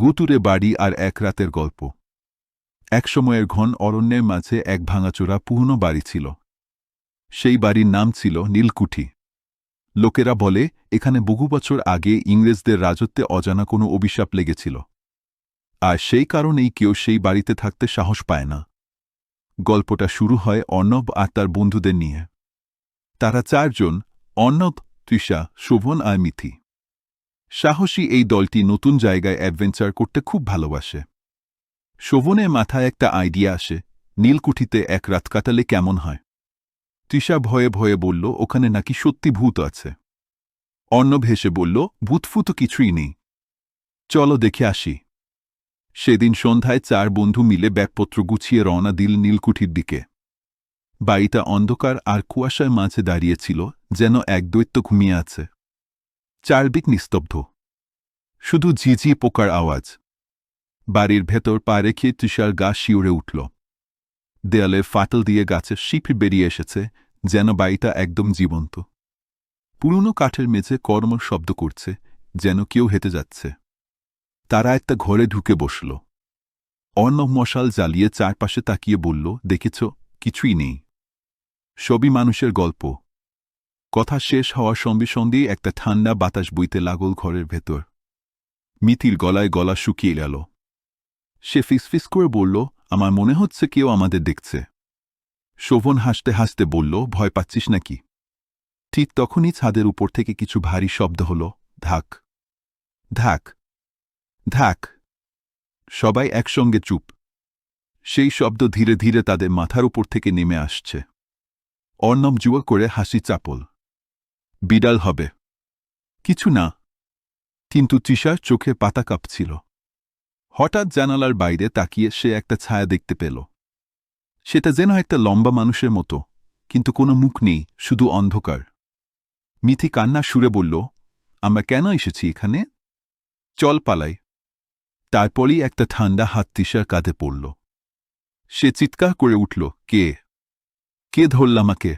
গুতুরে বাড়ি আর এক রাতের গল্প। এক সময়ের ঘন অরণ্যের মাঝে এক ভাঙাচোরা পুরনো বাড়ি ছিল। সেই বাড়ির নাম ছিল নীলকুঠি। লোকেরা বলে, এখানে বহু বছর আগে ইংরেজদের রাজত্বে অজানা কোনো অভিশাপ লেগেছিল। আর সেই কারণেই কেউ সেই বাড়িতে থাকতে সাহস পায় না। গল্পটা শুরু হয় অর্ণব আর তার বন্ধুদের নিয়ে। তারা চারজন, অর্ণব, তৃষা, শোভন আর মিথি। সাহসী এই দলটি নতুন জায়গায় অ্যাডভেঞ্চার করতে খুব ভালোবাসে। শোভনে মাথায় একটা আইডিয়া আসে, নীলকুঠিতে এক রাত কাটালে কেমন হয়। তৃষা ভয়ে ভয়ে বলল, ওখানে নাকি সত্যি ভূত আছে। অর্ণব হেসে বলল ভূতফুত কিছুই নেই। চলো দেখে আসি। সেদিন সন্ধ্যায় চার বন্ধু মিলে ব্যাগপত্র গুছিয়ে রওনা দিল নীলকুঠির দিকে। বাড়িটা অন্ধকার আর কুয়াশার মাঝে দাঁড়িয়েছিল যেন এক দৈত্য ঘুমিয়ে আছে। চারদিক নিস্তব্ধ। শুধু ঝিঝি পোকার আওয়াজ। বাড়ির ভেতর পা রেখে তুষার গা শিউরে উঠল। দেয়ালে ফাটল দিয়ে গাছের শিপি বেরিয়ে এসেছে, যেন বাড়িটা একদম জীবন্ত। পুরনো কাঠের মেঝে কর্ম শব্দ করছে, যেন কেউ হেঁটে যাচ্ছে। তারা একটা ঘরে ঢুকে বসল। অর্ণব মশাল জ্বালিয়ে চারপাশে তাকিয়ে বলল, দেখেছ, কিছুই নেই। সবই মানুষের গল্প। কথা শেষ হওয়ার সঙ্গে সঙ্গেই একটা ঠান্ডা বাতাস বইতে লাগল ঘরের ভেতর। মিথির গলায় গলা শুকিয়ে গেল সে ফিসফিস করে বলল, আমার মনে হচ্ছে কেউ আমাদের দেখছে। শোভন হাসতে হাসতে বলল, ভয় পাচ্ছিস নাকি? ঠিক তখনই ছাদের উপর থেকে কিছু ভারী শব্দ হল, ধাক। ধাক? ধাক? সবাই একসঙ্গে চুপ। সেই শব্দ ধীরে ধীরে তাদের মাথার উপর থেকে নেমে আসছে। অর্ণব জুয়া করে হাসি চাপল। বিড়াল হবে। কিছু না। কিন্তু তৃষার চোখে পাতা কাঁপছিল। হঠাৎ জানালার বাইরে তাকিয়ে সে একটা ছায়া দেখতে পেল। সেটা যেন একটা লম্বা মানুষের মতো, কিন্তু কোনো মুখ নেই, শুধু অন্ধকার। মিথি কান্না সুরে বলল, আমরা কেন এসেছি এখানে? চল পালাই। তারপরই একটা ঠান্ডা হাত তৃষার কাঁধে পড়ল। সে চিৎকার করে উঠল, কে? কে ধরল আমাকে?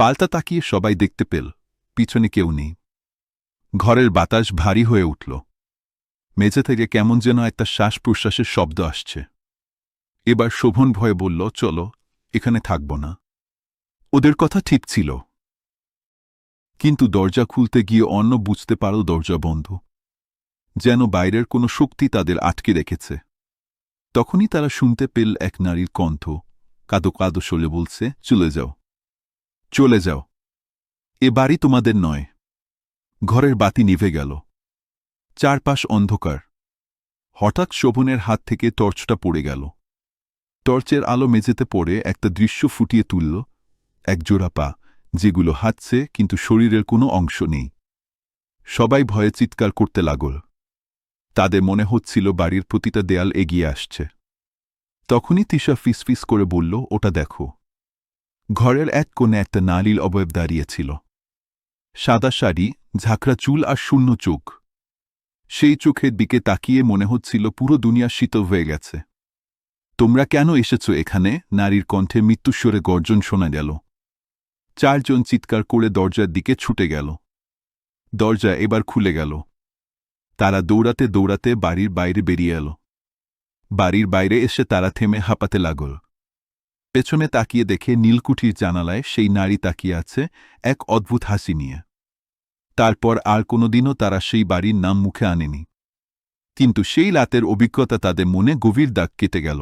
পাল্টা তাকিয়ে সবাই দেখতে পেল, পিছনে কেউ নেই। ঘরের বাতাস ভারী হয়ে উঠল। মেঝে থেকে কেমন যেন একটা শ্বাস প্রশ্বাসের শব্দ আসছে। এবার শোভন ভয়ে বলল, চলো, এখানে থাকব না। ওদের কথা ঠিক ছিল। কিন্তু দরজা খুলতে গিয়ে অন্য বুঝতে পারল দরজা বন্ধ। যেন বাইরের কোনো শক্তি তাদের আটকে রেখেছে। তখনই তারা শুনতে পেল এক নারীর কণ্ঠ। কাদো কাদো সলে বলছে, চলে যাও। চলে যাও। এ বাড়ি তোমাদের নয়। ঘরের বাতি নিভে গেল। চারপাশ অন্ধকার। হঠাৎ শোভনের হাত থেকে টর্চটা পড়ে গেল। টর্চের আলো মেঝেতে পড়ে একটা দৃশ্য ফুটিয়ে তুলল, এক জোড়া পা, যেগুলো হাঁটছে কিন্তু শরীরের কোনো অংশ নেই। সবাই ভয়ে চিৎকার করতে লাগল। তাদের মনে হচ্ছিল বাড়ির প্রতিটা দেয়াল এগিয়ে আসছে। তখনই তিশা ফিসফিস করে বলল, ওটা দেখো। ঘরের এক কোণে একটা নালীল অবয়ব দাঁড়িয়েছিল সাদা শাড়ি, ঝাঁকড়া চুল আর শূন্য চোখ। সেই চোখের দিকে তাকিয়ে মনে হচ্ছিল পুরো দুনিয়া শীতল হয়ে গেছে। তোমরা কেন এসেছ এখানে? নারীর কণ্ঠে মৃত্যুস্বরে গর্জন শোনা গেল। চারজন চিৎকার করে দরজার দিকে ছুটে গেল। দরজা এবার খুলে গেল। তারা দৌড়াতে দৌড়াতে বাড়ির বাইরে বেরিয়ে এল। বাড়ির বাইরে এসে তারা থেমে হাঁপাতে লাগল। পেছনে তাকিয়ে দেখে নীলকুঠির জানালায় সেই নারী তাকিয়ে আছে এক অদ্ভুত হাসি নিয়ে। তারপর আর কোনোদিনও তারা সেই বাড়ির নাম মুখে আনেনি। কিন্তু সেই রাতের অভিজ্ঞতা তাদের মনে গভীর দাগ কেটে গেল।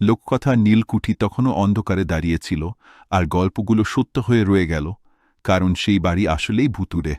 লোককথা নীলকুঠি তখনও অন্ধকারে দাঁড়িয়েছিল আর গল্পগুলো সত্য হয়ে রয়ে গেল, কারণ সেই বাড়ি আসলেই ভুতুরে